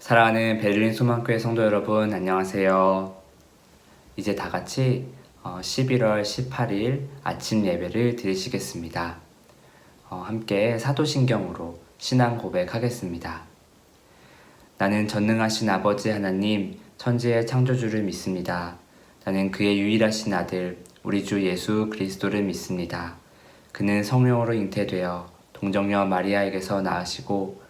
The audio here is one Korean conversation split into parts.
사랑하는 베를린 소망교회 성도 여러분, 안녕하세요. 이제 다 같이 어, 11월 18일 아침 예배를 드리시겠습니다. 어, 함께 사도신경으로 신앙 고백하겠습니다. 나는 전능하신 아버지 하나님, 천지의 창조주를 믿습니다. 나는 그의 유일하신 아들, 우리 주 예수 그리스도를 믿습니다. 그는 성령으로 잉태되어 동정녀 마리아에게서 낳으시고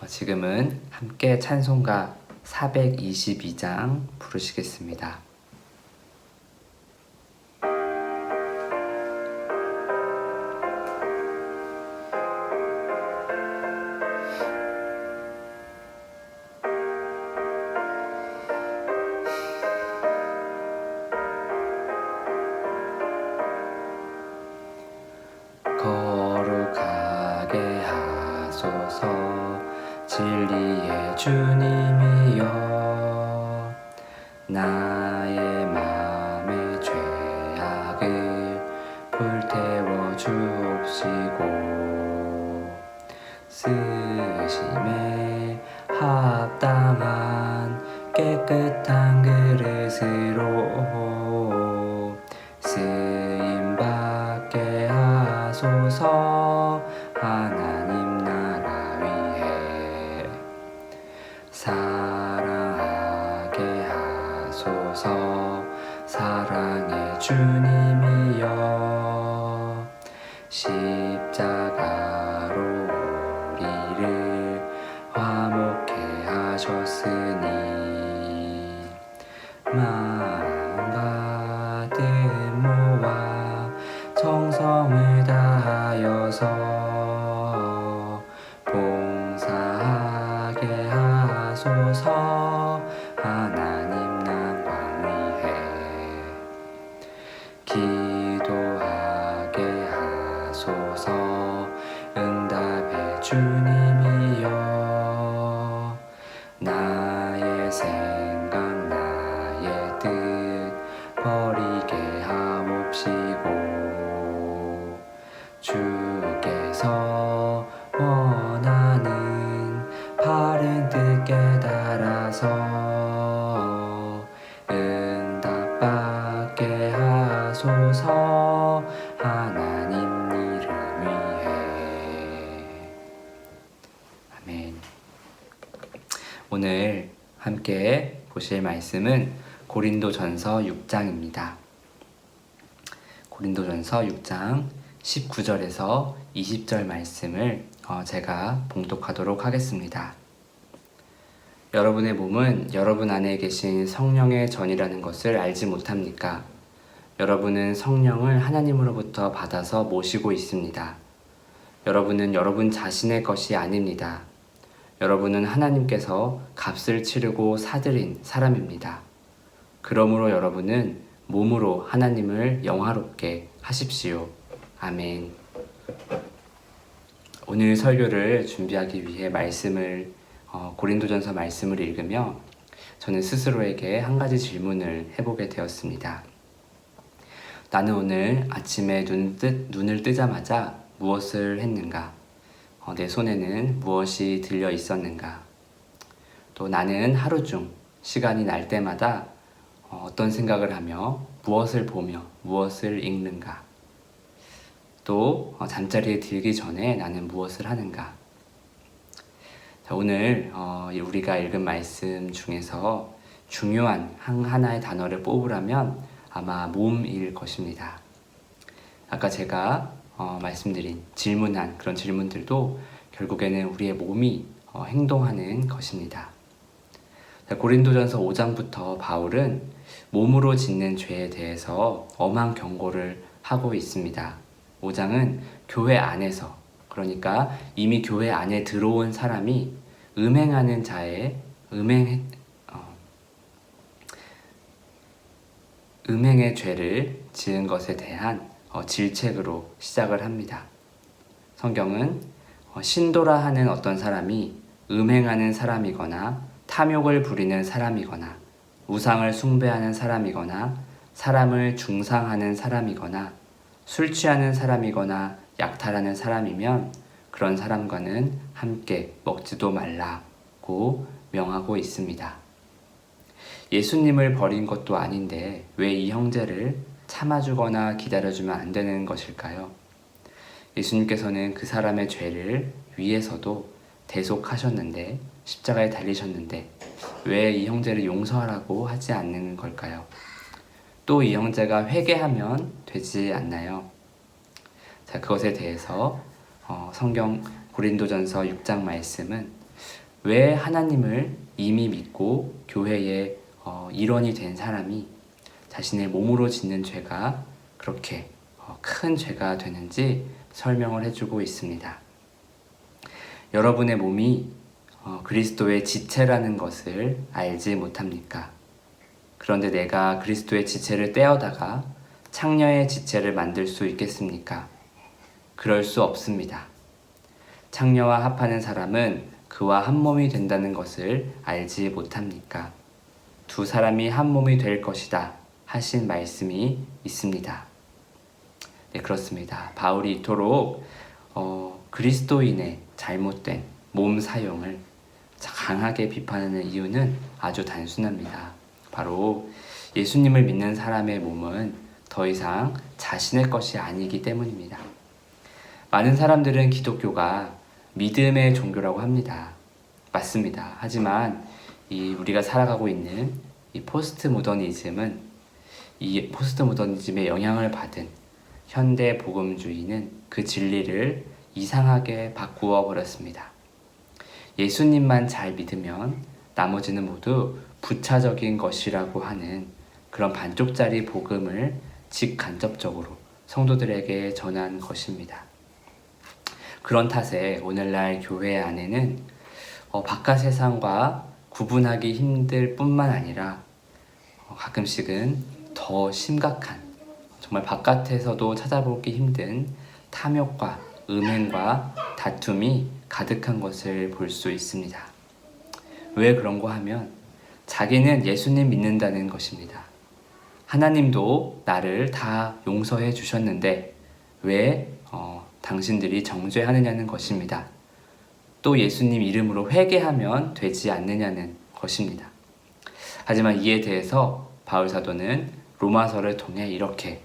어, 지금은 함께 찬송가 422장 부르시겠습니다. 나의 맘의 죄악을 불태워 주옵시고 쓰심에 합당한 깨끗한 그릇으로 쓰 하소서 하나님 이름 위해 아멘 오늘 함께 보실 말씀은 고린도전서 6장입니다. 고린도전서 6장 19절에서 20절 말씀을 어, 제가 봉독하도록 하겠습니다. 여러분의 몸은 여러분 안에 계신 성령의 전이라는 것을 알지 못합니까? 여러분은 성령을 하나님으로부터 받아서 모시고 있습니다. 여러분은 여러분 자신의 것이 아닙니다. 여러분은 하나님께서 값을 치르고 사들인 사람입니다. 그러므로 여러분은 몸으로 하나님을 영화롭게 하십시오. 아멘. 오늘 설교를 준비하기 위해 말씀을 어, 고린도전서 말씀을 읽으며 저는 스스로에게 한 가지 질문을 해보게 되었습니다. 나는 오늘 아침에 눈 뜨, 눈을 뜨자마자 무엇을 했는가? 어, 내 손에는 무엇이 들려 있었는가? 또 나는 하루 중 시간이 날 때마다 어, 어떤 생각을 하며 무엇을 보며 무엇을 읽는가? 또 어, 잠자리에 들기 전에 나는 무엇을 하는가? 자, 오늘 어, 우리가 읽은 말씀 중에서 중요한 한 하나의 단어를 뽑으라면 아마 몸일 것입니다. 아까 제가 어, 말씀드린 질문한 그런 질문들도 결국에는 우리의 몸이 어, 행동하는 것입니다. 자, 고린도전서 5장부터 바울은 몸으로 짓는 죄에 대해서 엄한 경고를 하고 있습니다. 5장은 교회 안에서 그러니까 이미 교회 안에 들어온 사람이 음행하는 자의 음행 어, 음행의 죄를 지은 것에 대한 어, 질책으로 시작을 합니다. 성경은 어, 신도라 하는 어떤 사람이 음행하는 사람이거나 탐욕을 부리는 사람이거나 우상을 숭배하는 사람이거나 사람을 중상하는 사람이거나 술 취하는 사람이거나 약탈하는 사람이면 그런 사람과는 함께 먹지도 말라고 명하고 있습니다. 예수님을 버린 것도 아닌데 왜 이 형제를 참아주거나 기다려주면 안 되는 것일까요? 예수님께서는 그 사람의 죄를 위해서도 대속하셨는데 십자가에 달리셨는데 왜 이 형제를 용서하라고 하지 않는 걸까요? 또 이 형제가 회개하면 되지 않나요? 자, 그것에 대해서 어, 성경 고린도전서 6장 말씀은 왜 하나님을 이미 믿고 교회의 어, 일원이 된 사람이 자신의 몸으로 짓는 죄가 그렇게 어, 큰 죄가 되는지 설명을 해주고 있습니다. 여러분의 몸이 어, 그리스도의 지체라는 것을 알지 못합니까? 그런데 내가 그리스도의 지체를 떼어다가 창녀의 지체를 만들 수 있겠습니까? 그럴 수 없습니다. 창녀와 합하는 사람은 그와 한 몸이 된다는 것을 알지 못합니까? 두 사람이 한 몸이 될 것이다 하신 말씀이 있습니다. 네, 그렇습니다. 바울이 이토록 어, 그리스도인의 잘못된 몸 사용을 강하게 비판하는 이유는 아주 단순합니다. 바로 예수님을 믿는 사람의 몸은 더 이상 자신의 것이 아니기 때문입니다. 많은 사람들은 기독교가 믿음의 종교라고 합니다. 맞습니다. 하지만 이 우리가 살아가고 있는 이 포스트 모더니즘은 이 포스트 모더니즘의 영향을 받은 현대 복음주의는 그 진리를 이상하게 바꾸어 버렸습니다. 예수님만 잘 믿으면 나머지는 모두 부차적인 것이라고 하는 그런 반쪽짜리 복음을 직간접적으로 성도들에게 전한 것입니다. 그런 탓에 오늘날 교회 안에는 어, 바깥 세상과 구분하기 힘들 뿐만 아니라 어, 가끔씩은 더 심각한 정말 바깥에서도 찾아보기 힘든 탐욕과 음행과 다툼이 가득한 것을 볼 수 있습니다. 왜 그런고 하면 자기는 예수님 믿는다는 것입니다. 하나님도 나를 다 용서해 주셨는데 왜 어, 당신들이 정죄하느냐는 것입니다. 또 예수님 이름으로 회개하면 되지 않느냐는 것입니다. 하지만 이에 대해서 바울 사도는 로마서를 통해 이렇게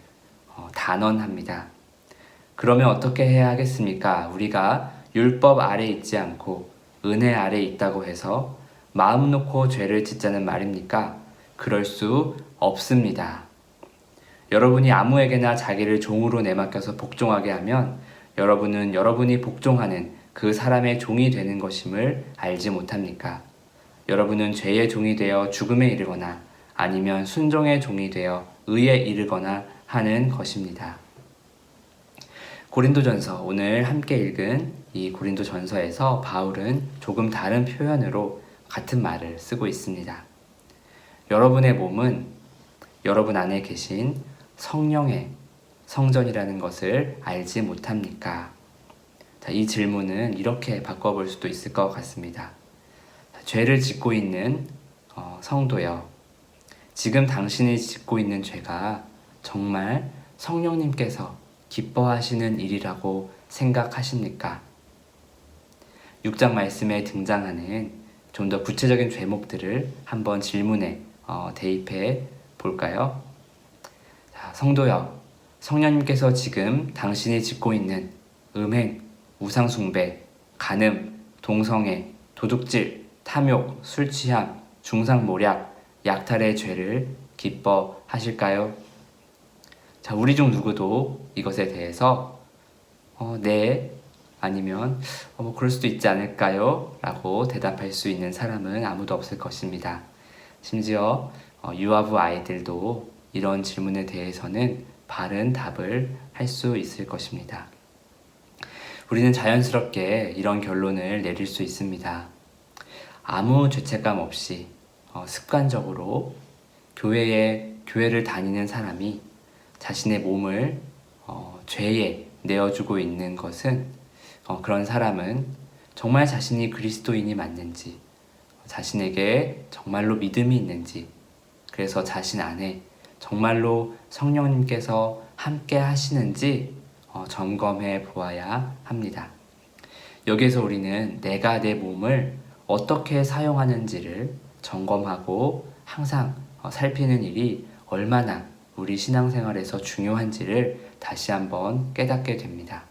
어, 단언합니다. 그러면 어떻게 해야 하겠습니까? 우리가 율법 아래 있지 않고 은혜 아래 있다고 해서 마음 놓고 죄를 짓자는 말입니까? 그럴 수 없습니다. 여러분이 아무에게나 자기를 종으로 내맡겨서 복종하게 하면 여러분은 여러분이 복종하는 그 사람의 종이 되는 것임을 알지 못합니까? 여러분은 죄의 종이 되어 죽음에 이르거나 아니면 순종의 종이 되어 의에 이르거나 하는 것입니다. 고린도전서 오늘 함께 읽은 이 고린도전서에서 바울은 조금 다른 표현으로 같은 말을 쓰고 있습니다. 여러분의 몸은 여러분 안에 계신 성령의 성전이라는 것을 알지 못합니까? 자, 이 질문은 이렇게 바꿔볼 수도 있을 것 같습니다. 자, 죄를 짓고 있는 어, 성도여, 지금 당신이 짓고 있는 죄가 정말 성령님께서 기뻐하시는 일이라고 생각하십니까? 6장 말씀에 등장하는 좀 더 구체적인 죄목들을 한번 질문에 어, 대입해 볼까요? 자, 성도여, 성령님께서 지금 당신이 짓고 있는 음행, 우상숭배, 간음, 동성애, 도둑질, 탐욕, 술 취함, 중상모략, 약탈의 죄를 기뻐하실까요? 자, 우리 중 누구도 이것에 대해서 어, 네 아니면 어, 뭐 그럴 수도 있지 않을까요? 라고 대답할 수 있는 사람은 아무도 없을 것입니다. 심지어 어, 유아부 아이들도 이런 질문에 대해서는 바른 답을 할 수 있을 것입니다. 우리는 자연스럽게 이런 결론을 내릴 수 있습니다. 아무 죄책감 없이 어, 습관적으로 교회에 교회를 다니는 사람이 자신의 몸을 어, 죄에 내어주고 있는 것은 어, 그런 사람은 정말 자신이 그리스도인이 맞는지 자신에게 정말로 믿음이 있는지 그래서 자신 안에 정말로 성령님께서 함께 하시는지 어, 점검해 보아야 합니다. 여기에서 우리는 내가 내 몸을 어떻게 사용하는지를 점검하고 항상 어, 살피는 일이 얼마나 우리 신앙생활에서 중요한지를 다시 한번 깨닫게 됩니다.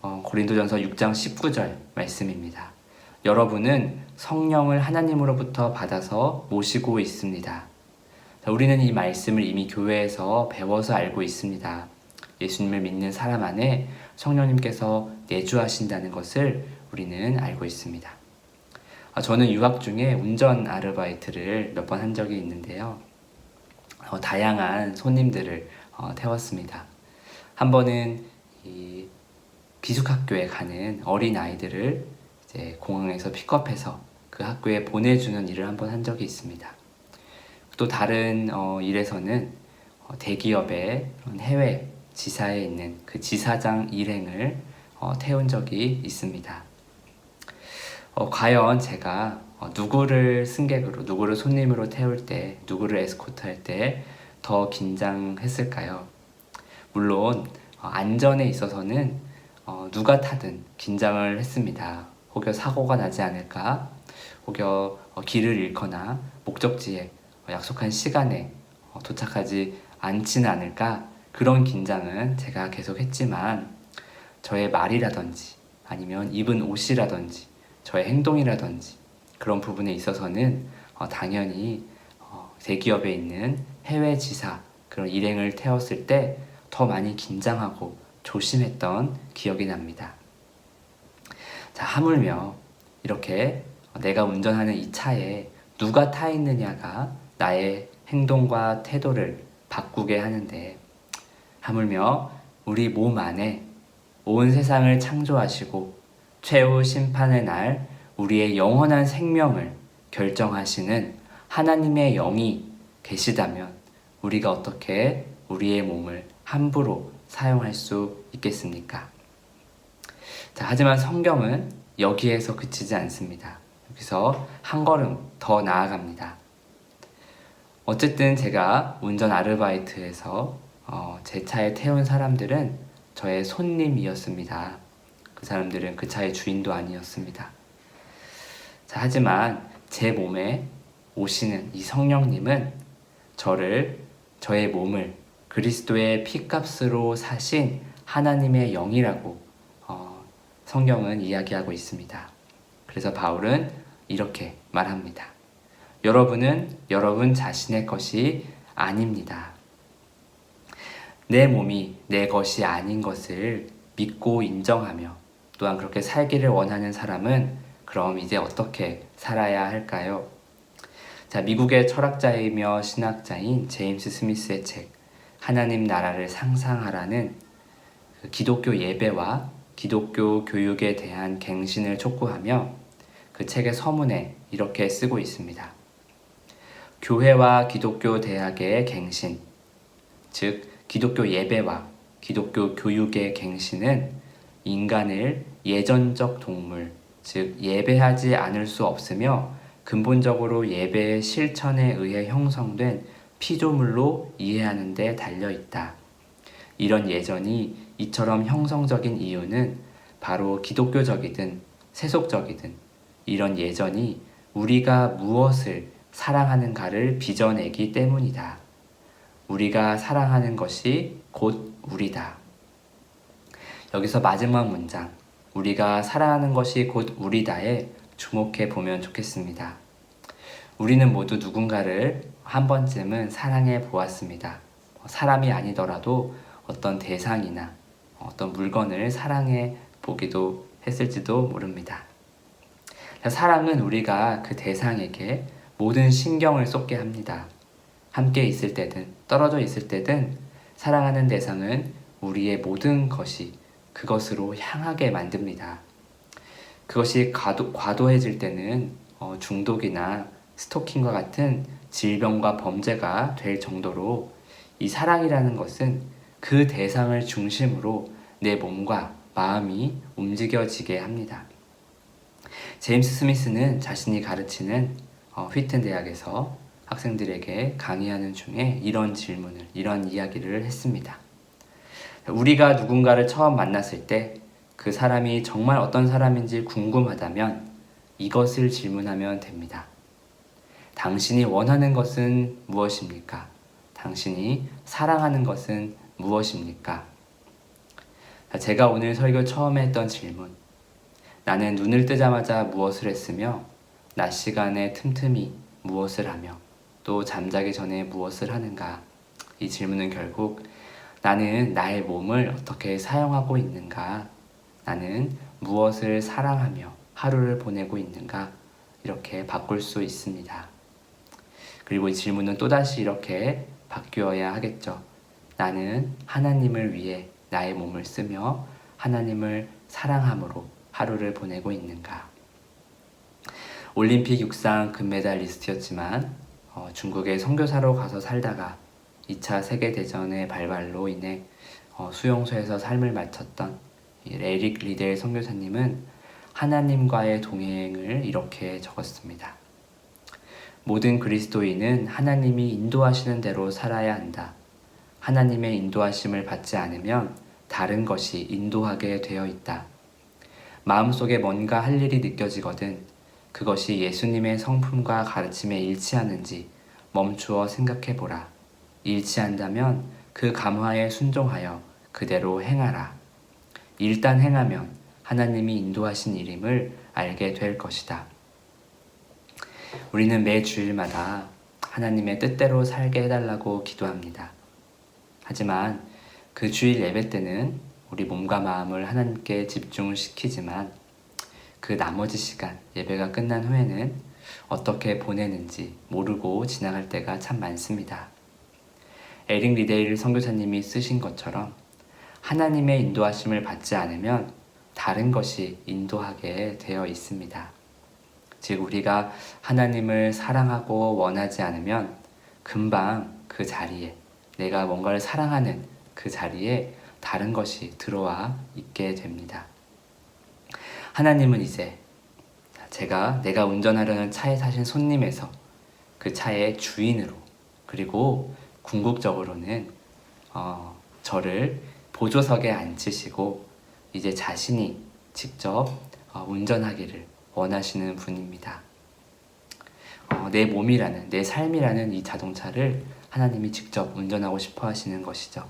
어, 고린도전서 6장 19절 말씀입니다. 여러분은 성령을 하나님으로부터 받아서 모시고 있습니다. 자, 우리는 이 말씀을 이미 교회에서 배워서 알고 있습니다. 예수님을 믿는 사람 안에 성령님께서 내주하신다는 것을 우리는 알고 있습니다. 아, 저는 유학 중에 운전 아르바이트를 몇 번 한 적이 있는데요. 어, 다양한 손님들을 어, 태웠습니다. 한 번은 이 기숙학교에 가는 어린 아이들을 이제 공항에서 픽업해서 그 학교에 보내주는 일을 한 번 한 적이 있습니다. 또 다른 어, 일에서는 어, 대기업의 해외 지사에 있는 그 지사장 일행을 어, 태운 적이 있습니다. 어, 과연 제가 어, 누구를 승객으로, 누구를 손님으로 태울 때, 누구를 에스코트 할 때 더 긴장했을까요? 물론 어, 안전에 있어서는 어, 누가 타든 긴장을 했습니다. 혹여 사고가 나지 않을까, 혹여 어, 길을 잃거나 목적지에 어, 약속한 시간에 어, 도착하지 않지는 않을까 그런 긴장은 제가 계속 했지만 저의 말이라든지 아니면 입은 옷이라든지 저의 행동이라든지 그런 부분에 있어서는 어, 당연히 어, 대기업에 있는 해외 지사 그런 일행을 태웠을 때 더 많이 긴장하고 조심했던 기억이 납니다. 자, 하물며 이렇게 내가 운전하는 이 차에 누가 타 있느냐가 나의 행동과 태도를 바꾸게 하는데 하물며 우리 몸 안에 온 세상을 창조하시고 최후 심판의 날 우리의 영원한 생명을 결정하시는 하나님의 영이 계시다면 우리가 어떻게 우리의 몸을 함부로 사용할 수 있겠습니까? 자, 하지만 성경은 여기에서 그치지 않습니다. 여기서 한 걸음 더 나아갑니다. 어쨌든 제가 운전 아르바이트에서 어, 제 차에 태운 사람들은 저의 손님이었습니다. 그 사람들은 그 차의 주인도 아니었습니다. 자, 하지만 제 몸에 오시는 이 성령님은 저를, 저의 몸을 그리스도의 피값으로 사신 하나님의 영이라고 어, 성경은 이야기하고 있습니다. 그래서 바울은 이렇게 말합니다. 여러분은 여러분 자신의 것이 아닙니다. 내 몸이 내 것이 아닌 것을 믿고 인정하며 또한 그렇게 살기를 원하는 사람은 그럼 이제 어떻게 살아야 할까요? 자, 미국의 철학자이며 신학자인 제임스 스미스의 책 하나님 나라를 상상하라는 그 기독교 예배와 기독교 교육에 대한 갱신을 촉구하며 그 책의 서문에 이렇게 쓰고 있습니다. 교회와 기독교 대학의 갱신, 즉 기독교 예배와 기독교 교육의 갱신은 인간을 예전적 동물, 즉 예배하지 않을 수 없으며 근본적으로 예배의 실천에 의해 형성된 피조물로 이해하는 데 달려 있다. 이런 예전이 이처럼 형성적인 이유는 바로 기독교적이든 세속적이든 이런 예전이 우리가 무엇을 사랑하는가를 빚어내기 때문이다. 우리가 사랑하는 것이 곧 우리다. 여기서 마지막 문장, 우리가 사랑하는 것이 곧 우리다에 주목해 보면 좋겠습니다. 우리는 모두 누군가를 한 번쯤은 사랑해 보았습니다. 사람이 아니더라도 어떤 대상이나 어떤 물건을 사랑해 보기도 했을지도 모릅니다. 사랑은 우리가 그 대상에게 모든 신경을 쏟게 합니다. 함께 있을 때든 떨어져 있을 때든 사랑하는 대상은 우리의 모든 것이 그것으로 향하게 만듭니다. 그것이 과도, 과도해질 때는 어, 중독이나 스토킹과 같은 질병과 범죄가 될 정도로 이 사랑이라는 것은 그 대상을 중심으로 내 몸과 마음이 움직여지게 합니다. 제임스 스미스는 자신이 가르치는 어, 휘튼 대학에서 학생들에게 강의하는 중에 이런 질문을, 이런 이야기를 했습니다. 우리가 누군가를 처음 만났을 때 그 사람이 정말 어떤 사람인지 궁금하다면 이것을 질문하면 됩니다. 당신이 원하는 것은 무엇입니까? 당신이 사랑하는 것은 무엇입니까? 제가 오늘 설교 처음에 했던 질문. 나는 눈을 뜨자마자 무엇을 했으며, 낮 시간에 틈틈이 무엇을 하며, 또 잠자기 전에 무엇을 하는가? 이 질문은 결국 나는 나의 몸을 어떻게 사용하고 있는가? 나는 무엇을 사랑하며 하루를 보내고 있는가? 이렇게 바꿀 수 있습니다. 그리고 이 질문은 또다시 이렇게 바뀌어야 하겠죠. 나는 하나님을 위해 나의 몸을 쓰며 하나님을 사랑함으로 하루를 보내고 있는가? 올림픽 육상 금메달리스트였지만 어, 중국에 선교사로 가서 살다가 2차 세계대전의 발발로 인해 어, 수용소에서 삶을 마쳤던 에릭 리델 선교사님은 하나님과의 동행을 이렇게 적었습니다. 모든 그리스도인은 하나님이 인도하시는 대로 살아야 한다. 하나님의 인도하심을 받지 않으면 다른 것이 인도하게 되어 있다. 마음속에 뭔가 할 일이 느껴지거든 그것이 예수님의 성품과 가르침에 일치하는지 멈추어 생각해 보라. 일치한다면 그 감화에 순종하여 그대로 행하라. 일단 행하면 하나님이 인도하신 일임을 알게 될 것이다. 우리는 매 주일마다 하나님의 뜻대로 살게 해달라고 기도합니다. 하지만 그 주일 예배 때는 우리 몸과 마음을 하나님께 집중을 시키지만 그 나머지 시간 예배가 끝난 후에는 어떻게 보내는지 모르고 지나갈 때가 참 많습니다. 에릭 리데일 선교사님이 쓰신 것처럼 하나님의 인도하심을 받지 않으면 다른 것이 인도하게 되어 있습니다. 즉, 우리가 하나님을 사랑하고 원하지 않으면 금방 그 자리에 내가 뭔가를 사랑하는 그 자리에 다른 것이 들어와 있게 됩니다. 하나님은 이제 제가 내가 운전하려는 차에 타신 손님에서 그 차의 주인으로 그리고 궁극적으로는 어, 저를 보조석에 앉히시고 이제 자신이 직접 어, 운전하기를 원하시는 분입니다. 어, 내 몸이라는 내 삶이라는 이 자동차를 하나님이 직접 운전하고 싶어 하시는 것이죠.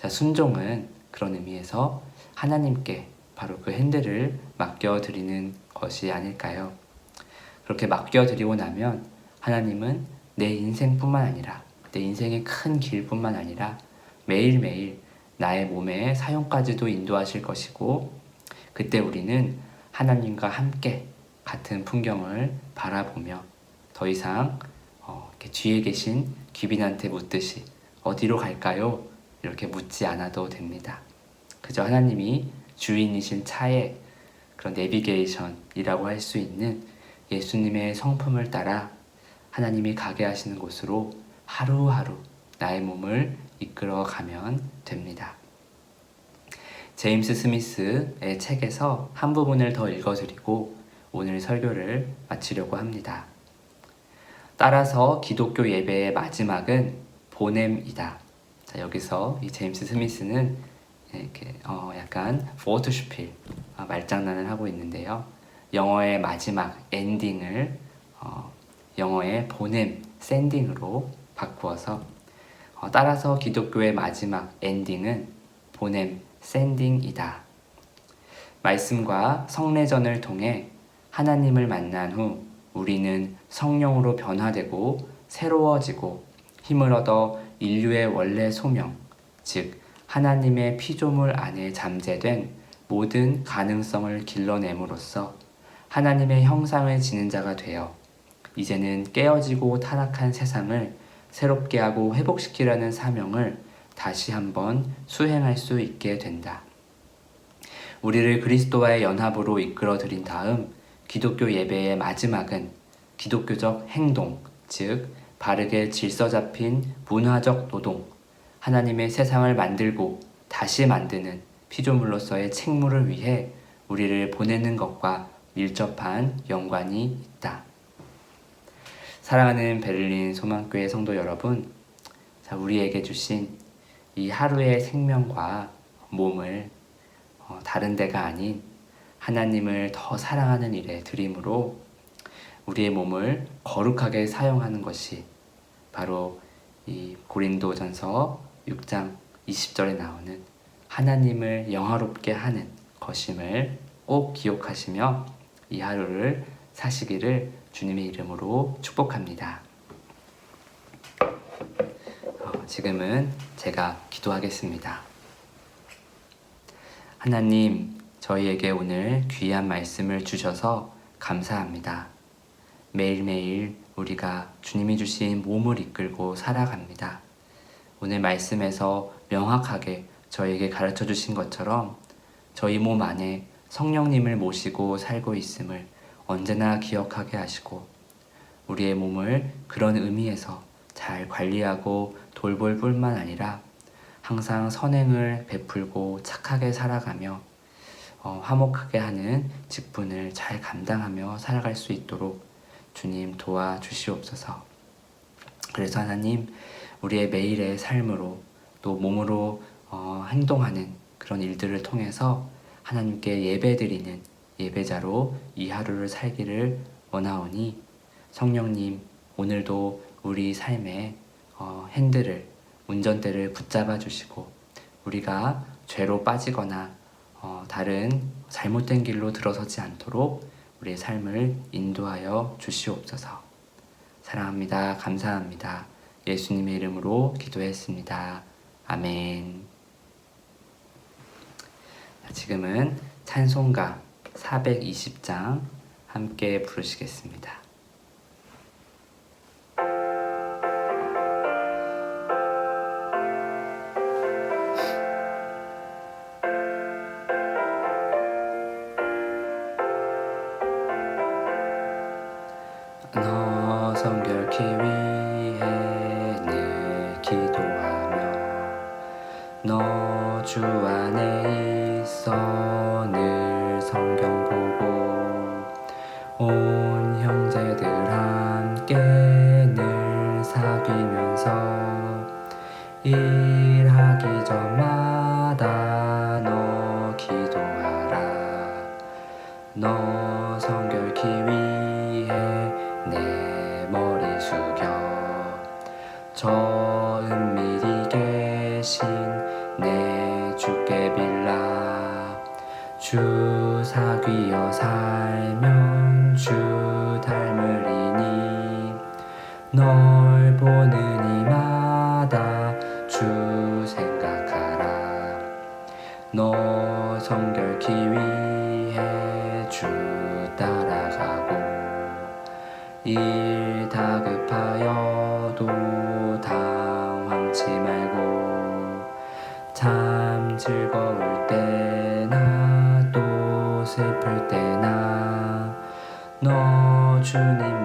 자, 순종은 그런 의미에서 하나님께 바로 그 핸들을 맡겨드리는 것이 아닐까요? 그렇게 맡겨드리고 나면 하나님은 내 인생뿐만 아니라 내 인생의 큰 길뿐만 아니라 매일매일 나의 몸의 사용까지도 인도하실 것이고 그때 우리는 하나님과 함께 같은 풍경을 바라보며 더 이상 어, 뒤에 계신 귀빈한테 묻듯이 어디로 갈까요? 이렇게 묻지 않아도 됩니다. 그저 하나님이 주인이신 차의 그런 내비게이션이라고 할 수 있는 예수님의 성품을 따라 하나님이 가게 하시는 곳으로 하루하루 나의 몸을 이끌어 가면 됩니다. 제임스 스미스의 책에서 한 부분을 더 읽어드리고 오늘 설교를 마치려고 합니다. 따라서 기독교 예배의 마지막은 보냄이다. 자, 여기서 이 제임스 스미스는 이렇게 어, 약간 포토슈필 어, 말장난을 하고 있는데요. 영어의 마지막 엔딩을 어, 영어의 보냄 샌딩으로 바꾸어서 어, 따라서 기독교의 마지막 엔딩은 보냄 샌딩이다. 말씀과 성례전을 통해 하나님을 만난 후 우리는 성령으로 변화되고 새로워지고 힘을 얻어 인류의 원래 소명, 즉 하나님의 피조물 안에 잠재된 모든 가능성을 길러냄으로써 하나님의 형상을 지닌 자가 되어 이제는 깨어지고 타락한 세상을 새롭게 하고 회복시키려는 사명을 다시 한번 수행할 수 있게 된다. 우리를 그리스도와의 연합으로 이끌어 드린 다음 기독교 예배의 마지막은 기독교적 행동, 즉 바르게 질서 잡힌 문화적 노동, 하나님의 세상을 만들고 다시 만드는 피조물로서의 책무를 위해 우리를 보내는 것과 밀접한 연관이 있다. 사랑하는 베를린 소망교회 성도 여러분, 자, 우리에게 주신 이 하루의 생명과 몸을 어, 다른 데가 아닌 하나님을 더 사랑하는 일에 드림으로 우리의 몸을 거룩하게 사용하는 것이 바로 이 고린도전서 6장 20절에 나오는 하나님을 영화롭게 하는 것임을 꼭 기억하시며 이 하루를 사시기를 주님의 이름으로 축복합니다. 어, 지금은 제가 기도하겠습니다. 하나님, 저희에게 오늘 귀한 말씀을 주셔서 감사합니다. 매일매일 우리가 주님이 주신 몸을 이끌고 살아갑니다. 오늘 말씀에서 명확하게 저에게 가르쳐 주신 것처럼 저희 몸 안에 성령님을 모시고 살고 있음을 언제나 기억하게 하시고 우리의 몸을 그런 의미에서 잘 관리하고 돌볼 뿐만 아니라 항상 선행을 베풀고 착하게 살아가며 어, 화목하게 하는 직분을 잘 감당하며 살아갈 수 있도록 주님 도와주시옵소서. 그래서 하나님 우리의 매일의 삶으로 또 몸으로 어, 행동하는 그런 일들을 통해서 하나님께 예배드리는 예배자로 이 하루를 살기를 원하오니 성령님 오늘도 우리 삶의 어, 핸들을 운전대를 붙잡아 주시고 우리가 죄로 빠지거나 어, 다른 잘못된 길로 들어서지 않도록 우리의 삶을 인도하여 주시옵소서. 사랑합니다. 감사합니다. 예수님의 이름으로 기도했습니다. 아멘. 지금은 찬송가 420장 함께 부르시겠습니다. 너 주 안에 있어 성결케 위해 주 따라가고 일 다급하여도 당황치 말고 참 즐거울 때나 또 슬플 때나 너 주님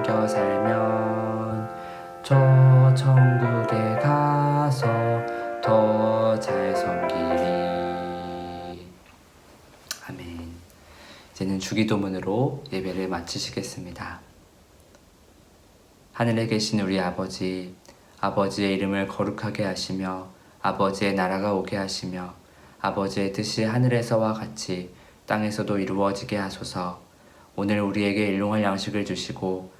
섬겨 살면 저 천국에 가서 더 잘 섬기리. 아멘. 이제는 주기도문으로 예배를 마치시겠습니다. 하늘에 계신 우리 아버지 아버지의 이름을 거룩하게 하시며 아버지의 나라가 오게 하시며 아버지의 뜻이 하늘에서와 같이 땅에서도 이루어지게 하소서. 오늘 우리에게 일용할 양식을 주시고